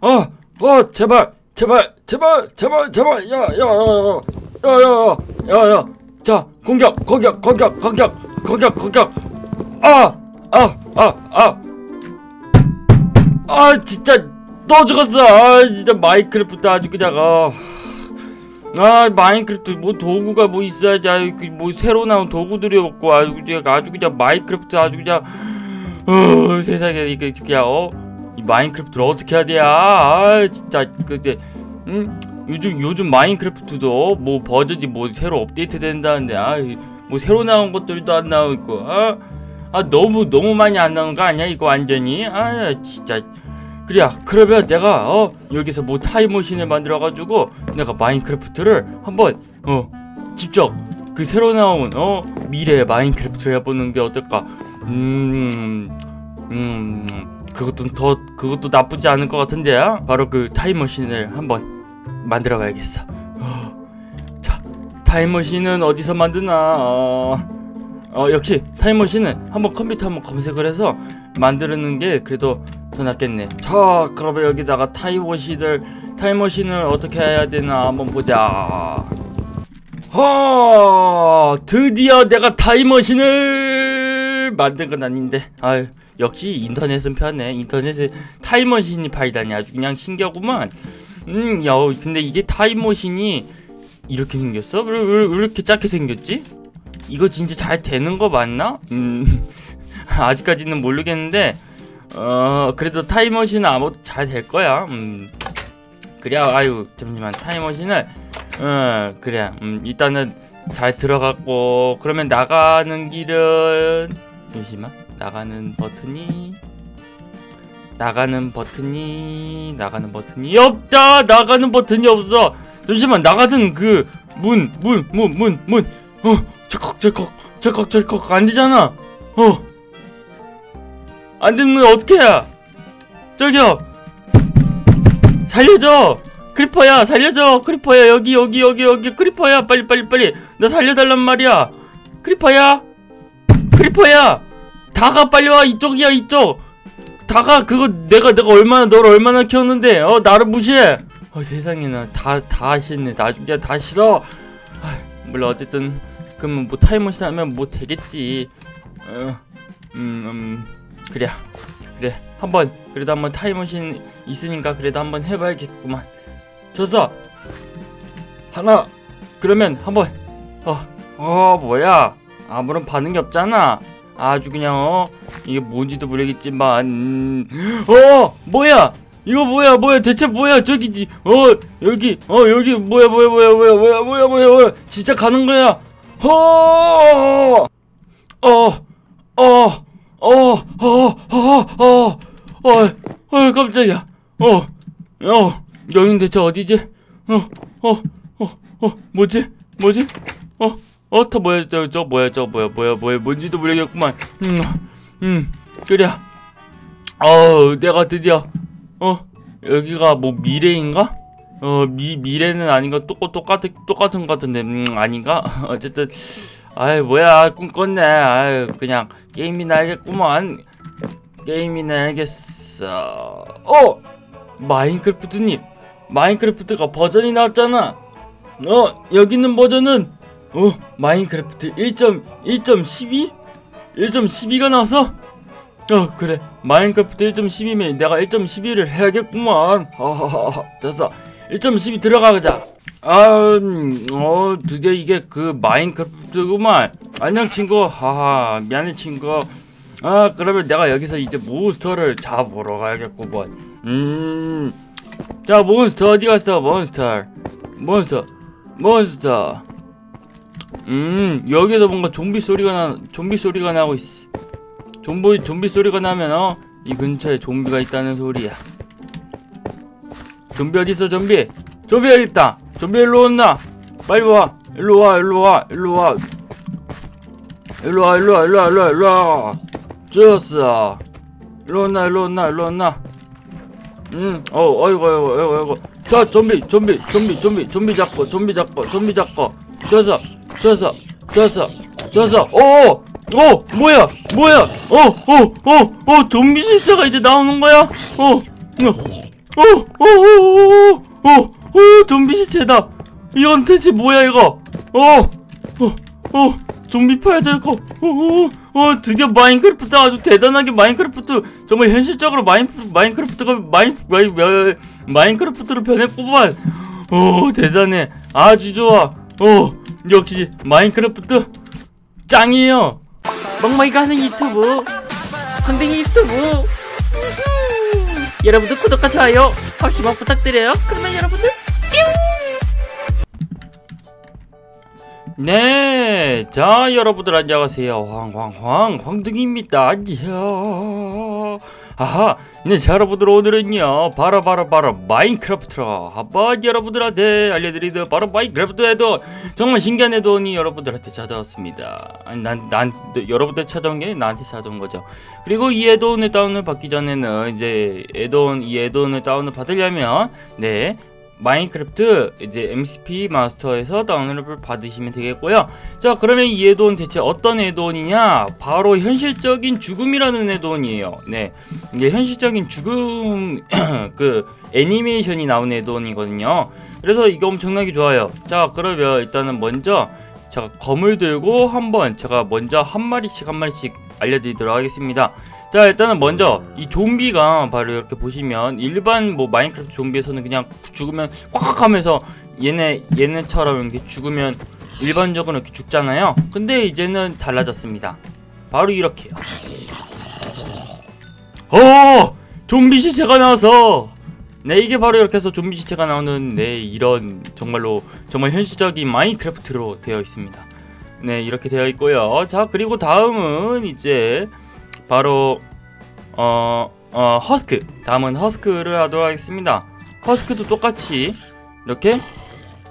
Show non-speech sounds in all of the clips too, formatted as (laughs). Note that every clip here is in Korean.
어, 어, 제발, 제발, 제발, 제발, 제발, 야, 야, 야, 야, 야, 야, 야, 야, 자, 공격, 공격, 공격, 공격, 공격, 공격, 아, 아, 아, 아, 아, 진짜 또 죽었어. 아, 진짜 마이크래프트 아주 그냥 아. 아 마인크래프트 뭐 도구가 뭐 있어야지. 아유 그뭐 새로 나온 도구들이 없고 아주 그냥 아주 그냥 마인크래프트 아주 그냥 어 세상에 이게 그냥 어 이 마인크래프트를 어떻게 해야 돼? 아 진짜 그때 음 요즘 요즘 마인크래프트도 뭐 버전이 뭐 새로 업데이트 된다는데 아 뭐 새로 나온 것들도 안 나오고 아, 아 너무 너무 많이 안 나오는 거 아니야 이거 완전히? 아 진짜. 그래 그러면 내가 어? 여기서 뭐 타임머신을 만들어 가지고 내가 마인크래프트를 한번 어? 직접 그 새로 나온 어? 미래 마인크래프트를 해보는 게 어떨까? 음 음, 그것도 더 그것도 나쁘지 않을 것 같은데 바로 그 타임머신을 한번 만들어 봐야겠어 어, 자 타임머신은 어디서 만드나 어, 어 역시 타임머신은 한번 컴퓨터 한번 검색을 해서 만드는 게 그래도 더 낫겠네. 자, 그러면 여기다가 타임머신을 타임머신을 어떻게 해야 되나 한번 보자. 허, 드디어 내가 타임머신을 만든 건 아닌데. 아유, 역시 인터넷은 편해. 인터넷에 타임머신이 파이다니 아주 그냥 신기하구만. 음, 야, 근데 이게 타임머신이 이렇게 생겼어? 왜, 왜, 왜 이렇게 작게 생겼지? 이거 진짜 잘 되는 거 맞나? 음, (laughs) 아직까지는 모르겠는데 어 그래도 타임머신은 아무 잘될 거야. 음 그래 아유 잠시만 타임머신을 어 그래 음 일단은 잘 들어갔고 그러면 나가는 길은 잠시만 나가는 버튼이 나가는 버튼이 나가는 버튼이 없다! 나가는 버튼이 없어! 잠시만 나가던 그문 문 문 문 문어 철컥 철컥 철컥 철컥 안 되잖아. 어. 안 되면 어떻게 해? 저기요. 살려줘! 크리퍼야 살려줘! 크리퍼야 여기 여기 여기 여기. 크리퍼야 빨리 빨리 빨리. 나 살려달란 말이야. 크리퍼야? 크리퍼야 다가 빨리 와 이쪽이야 이쪽. 다가 그거 내가 내가 얼마나 너를 얼마나 키웠는데 어 나를 무시해. 어 세상에나 다다 싫네. 나 그냥 다 싫어. 아, 몰라 어쨌든 그러면 뭐 타임머신 하면 뭐 되겠지. 어, 음, 음 그래. 그래. 한번 그래도 한번 타임머신 있으니까 그래도 한번 해봐야겠구만. 졌어 하나 그러면 한번. 어, 어 뭐야? 아무런 반응이 없잖아 아주 그냥 어 이게 뭔지도 모르겠지만 음, 어 뭐야 이거 뭐야 뭐야 대체 뭐야 저기 어 여기 어 여기 뭐야 뭐야 뭐야 뭐야 뭐야 뭐야 뭐야 뭐야 진짜 가는 거야 어어어 어, 어, 어, 어, 어, 어, 어, 깜짝이야. 어, 어, 여긴 대체 어디지? 어, 어, 어, 어, 뭐지? 뭐지? 어, 어, 터 뭐야, 저, 저 뭐야, 저 뭐야, 뭐야, 뭐야, 뭔지도 모르겠구만. 음, 음, 그래. 어, 내가 드디어, 어, 여기가 뭐 미래인가? 어, 미, 미래는 아닌가? 똑, 똑같은, 똑같은 것 같은데, 음, 아닌가? (laughs) 어쨌든, 아이 뭐야 꿈 꿨네 아이 그냥 게임이나 알겠구만 게임이나 알겠어 어 마인크래프트님 마인크래프트가 버전이 나왔잖아 어 여기 있는 버전은 어 마인크래프트 1.1.12 1.12가 나왔어 어 그래 마인크래프트 1.12면 내가 1.12를 해야겠구만 됐어 1.12 들어가자 아, 음, 어, 드디어 이게 그 마인크래프트구만. 안녕 친구. 하하, 미안해 친구. 아, 그러면 내가 여기서 이제 몬스터를 잡으러 가야겠구먼. 음, 자, 몬스터 어디 갔어? 몬스터. 몬스터. 몬스터. 음, 여기서 뭔가 좀비 소리가 나, 좀비 소리가 나고 있어. 좀비, 좀비 소리가 나면, 어, 이 근처에 좀비가 있다는 소리야. 좀비 어딨어, 좀비? 좀비 여기 있다. 좀비 일로 온나 빨리 와 일로 와 일로 와 일로 와 일로 와 일로 와 일로 와 일로 와 일로 와 죽었어 일로 온나 일로 온나 일로 온나 음, 어, 어이구, 어이구, 어이구, 어이구. 자, 좀비, 좀비, 좀비, 좀비, 좀비 잡고, 좀비 잡고, 좀비 잡고. 져서, 져서, 져서, 져서. 오, 오, 뭐야, 뭐야, 어, 어, 어, 어, 좀비 실체가 이제 나오는 거야? 어, 어, 어어어어어어 좀비 시체다 이건 대체 뭐야 이거 어어어 좀비 파야될 거 어 어 어 드디어 마인크래프트 아주 대단하게 마인크래프트 정말 현실적으로 마인 마인크래프트가 마인 마인 마인- 마인크래프트로 변했구만 오 대단해 아주 좋아 어 역시 마인크래프트 짱이에요 멍멍이가 하는 유튜브 황댕이 유튜브 여러분들 구독과 좋아요 한번씩만 부탁드려요 그러면 여러분들 네, 자 여러분들 안녕하세요. 황황황 황둥이입니다. 안녕. 아하, 네, 자 여러분들 오늘은요 바로 바로 바로 마인크래프트로 한번 여러분들한테 알려드리는 바로 마인크래프트 에도 정말 신기한 에돈이 여러분들한테 찾아왔습니다. 아니, 난, 난 여러분들 찾아온 게 나한테 찾아온 거죠. 그리고 이 에돈을 다운을 받기 전에는 이제 에돈 이 에돈을 다운을 받으려면 네 마인크래프트 이제 MCP 마스터에서 다운로드를 받으시면 되겠고요. 자, 그러면 이 에돈 대체 어떤 에돈이냐? 바로 현실적인 죽음이라는 에돈이에요. 네. 이게 현실적인 죽음 (clears throat) 그 애니메이션이 나온 에돈이거든요. 그래서 이거 엄청나게 좋아요. 자, 그러면 일단은 먼저 제가 검을 들고 한번 제가 먼저 한 마리씩 한 마리씩 알려드리도록 하겠습니다. 자 일단은 먼저 이 좀비가 바로 이렇게 보시면 일반 뭐 마인크래프트 좀비에서는 그냥 죽으면 꽉 하면서 얘네 얘네처럼 이렇게 죽으면 일반적으로 이렇게 죽잖아요. 근데 이제는 달라졌습니다. 바로 이렇게요. 어 좀비 시체가 나와서. 네 이게 바로 이렇게 해서 좀비 시체가 나오는 네 이런 정말로 정말 현실적인 마인크래프트로 되어 있습니다. 네 이렇게 되어 있고요. 자 그리고 다음은 이제 바로 어, 어 허스크. 다음은 허스크를 하도록 하겠습니다. 허스크도 똑같이 이렇게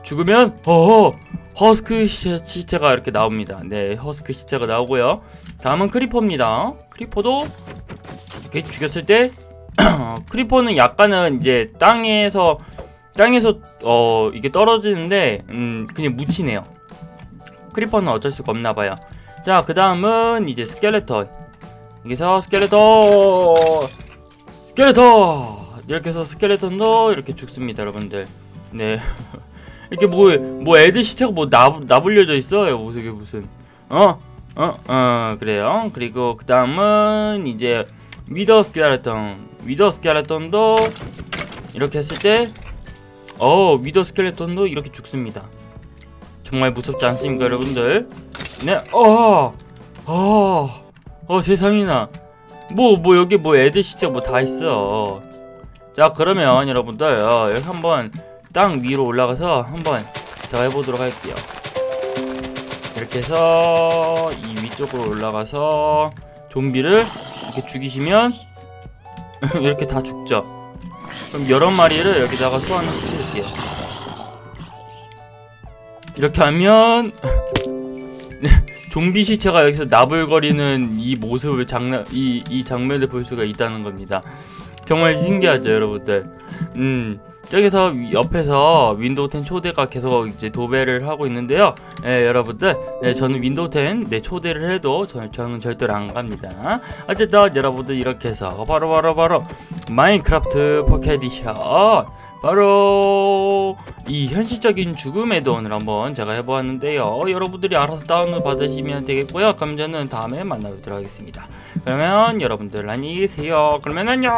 죽으면 어 허스크 시체, 시체가 이렇게 나옵니다. 네 허스크 시체가 나오고요. 다음은 크리퍼입니다. 크리퍼도 이렇게 죽였을 때 (clears throat) 크리퍼는 약간은 이제 땅에서 땅에서 어 이게 떨어지는데 음 그냥 묻히네요. 크리퍼는 어쩔 수가 없나 봐요. 자 그 다음은 이제 스켈레톤 여기서 스켈레톤! 스켈레톤! 이렇게 해서 스켈레톤도 이렇게 죽습니다 여러분들. 네. (laughs) 이렇게 뭐뭐 애들 시체가 뭐 나, 나불려져 있어요 무슨 게 무슨. 어? 어? 어 그래요. 그리고 그 다음은 이제 위더 스켈레톤. 위더 스켈레톤도 이렇게 했을 때 어 위더 스켈레톤도 이렇게 죽습니다. 정말 무섭지 않습니까 여러분들? 네. 어, 어, 어 세상에나. 뭐뭐 여기 뭐 애들 시체 뭐 다 있어. 자 그러면 여러분들 어, 여기 한번 땅 위로 올라가서 한번 제가 해보도록 할게요. 이렇게 해서 이 위쪽으로 올라가서 좀비를 이렇게 죽이시면 (laughs) 이렇게 다 죽죠. 그럼 여러 마리를 여기다가 소환을 시켜줄게요. 이렇게 하면 (laughs) 좀비 시체가 여기서 나불거리는 이 모습을 장난 이, 이 장면을 볼 수가 있다는 겁니다. 정말 신기하죠, 여러분들. 음. 저기서 위- 옆에서 윈도우 10 초대가 계속 이제 도배를 하고 있는데요. 예, 여러분들, 네, 저는 윈도우 10 네, 초대를 해도 저, 저는 절대로 안 갑니다. 어쨌든 여러분들 이렇게 해서 바로 바로 바로 마인크래프트 포켓 에디션 바로 이 현실적인 죽음의 돈을 한번 제가 해보았는데요. 여러분들이 알아서 다운을 받으시면 되겠고요. 그럼 저는 다음에 만나뵙도록 하겠습니다. 그러면 여러분들 안녕히 계세요. 그러면 안녕.